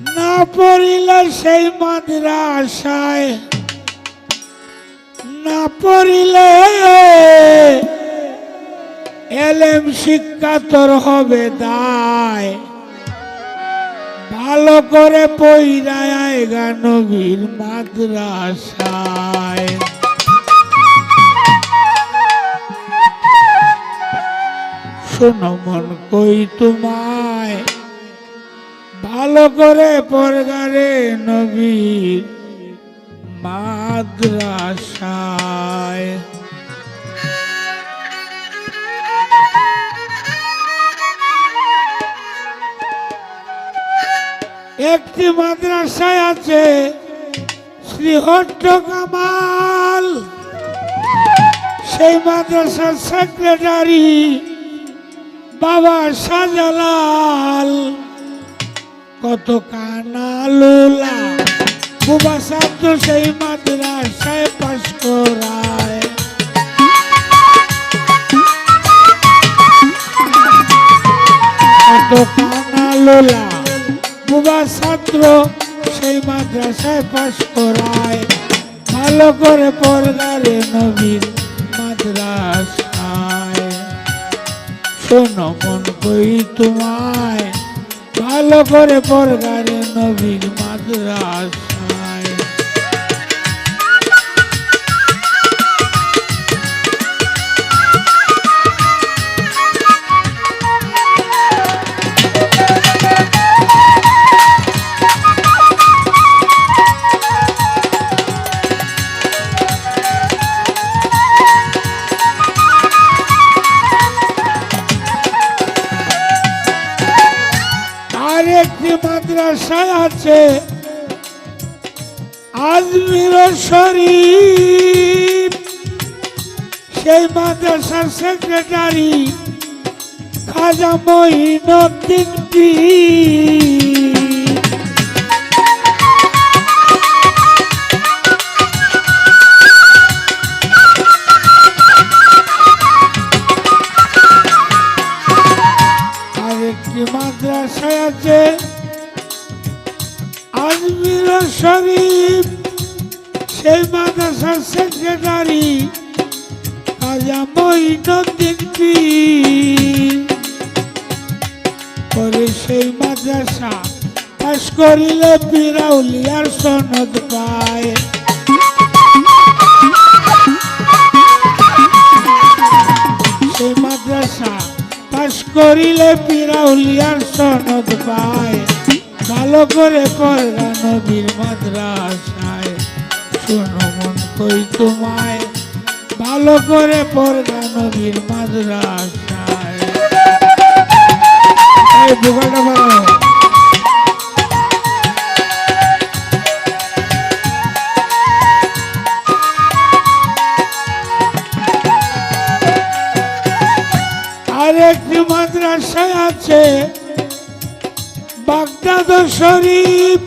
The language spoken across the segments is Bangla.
না পড়িলে সেই মাদ্রাসায়। না পড়িলে এলেম শিক্ষা তোর হবে দায়। ভালো করে পইরায় গানবীর মাদ্রাসায়। শোনো মন কই তোমায় ভালো করে পরগারে নবীর মাদ্রাসায়। একটি মাদ্রাসায় আছে শ্রীহট্ট কামাল। সেই মাদ্রাসার সেক্রেটারি বাবা শাহজালাল। কত কানালুলা বুবা ছাত্র সেই মাদ্রাসায় পাশ করায়। কত কানালুলা বুবা ছাত্র সেই মাদ্রাসায় পাশ করায়। ভালো করে পড়গারে নবীর মাদ্রাসায়। শোনো মন কই তোমায়। ভালো করে পরগারে নবীর মাদ্রাসায় মাদ্রাসায় আছে। আজমির শরীফ। সেই মাদ্রাসার সেক্রেটারি খাজা মহিনুদ্দিন পীর। শরীফ, সেই মাদ্রাসার সেক্রেটারি খাজা মহিনুদ্দিন পীর পরে সেই মাদ্রাসা পাশ করিলে পিরাউলিয়ার সনদ পায়। সেই মাদ্রাসা পাশ করিলে পিরাউলিয়ার সনদ পায়। ভালো করে পড়া নবীর মাদ্রাসায়। শোনো মন কই তোমায়। ভালো করে পড়া নবীর মাদ্রাসায়। এই বুকাটা বাড়াও আর মাদ্রাসায় আছে বাগদাদ শরীফ।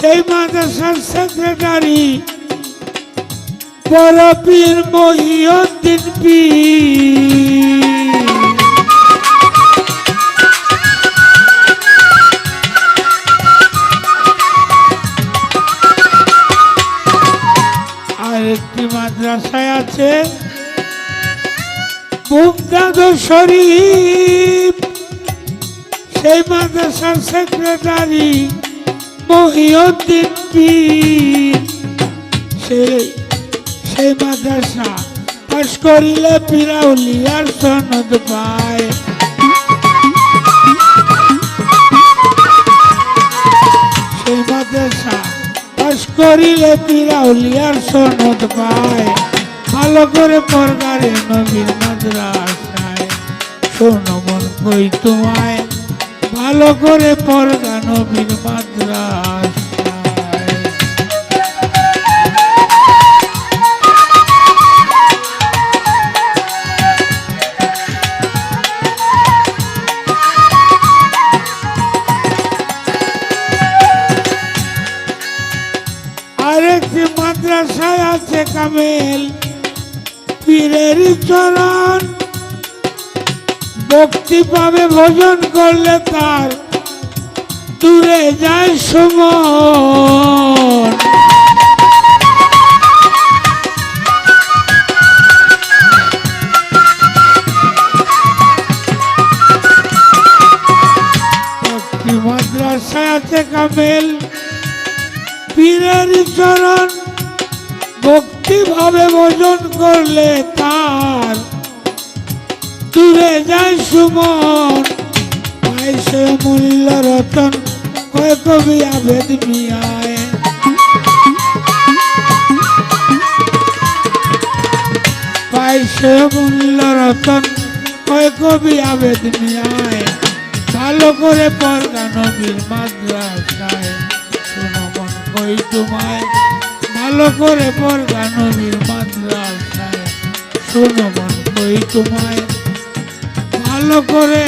সেই মাদ্রাসার সেক্রেটারি বড় পীর মহিউদ্দিন আর একটি মাদ্রাসায় আছে মুমতাজ শরীফ। সেই মাদ্রাসার সেক্রেটারি মহিউদ্দিন পীর। সেই সেই মাদ্রাসা পাশ করিলে পিরাউলিয়ার সনদ পায়। সেই মাদ্রাসা পাশ করিলে পিরাউলিয়ার সনদ পায়। ভালো করে পরগারে নবীর মাদ্রাসায়। শোনো মন কই তোমায়। ভালো করে পরগা নবীর মাদ্রাসায়। আরেকটি মাদ্রাসায় আছে কামেল পীরের চরণ। ভক্তি পাবে, ভোজন করলে তার দূরে যায় সুমন। কামেল, পীরের চরণ। ভক্তিভাবে ভোজন করলে তার সুমন পাইছে মূল্য রতন কয় কবি আবেদ মিয়ায়। পাইছে মূল্য রতন কয় কবি আবেদ মিয়ায়। ভালো করে পর্দা নবীর মাদ্রাসায়। শোনো কই তোমায়। ভালো করে পর্দা নবীর মাদ্রাসায়। শোনো মন কই তোমায়। ভালো করে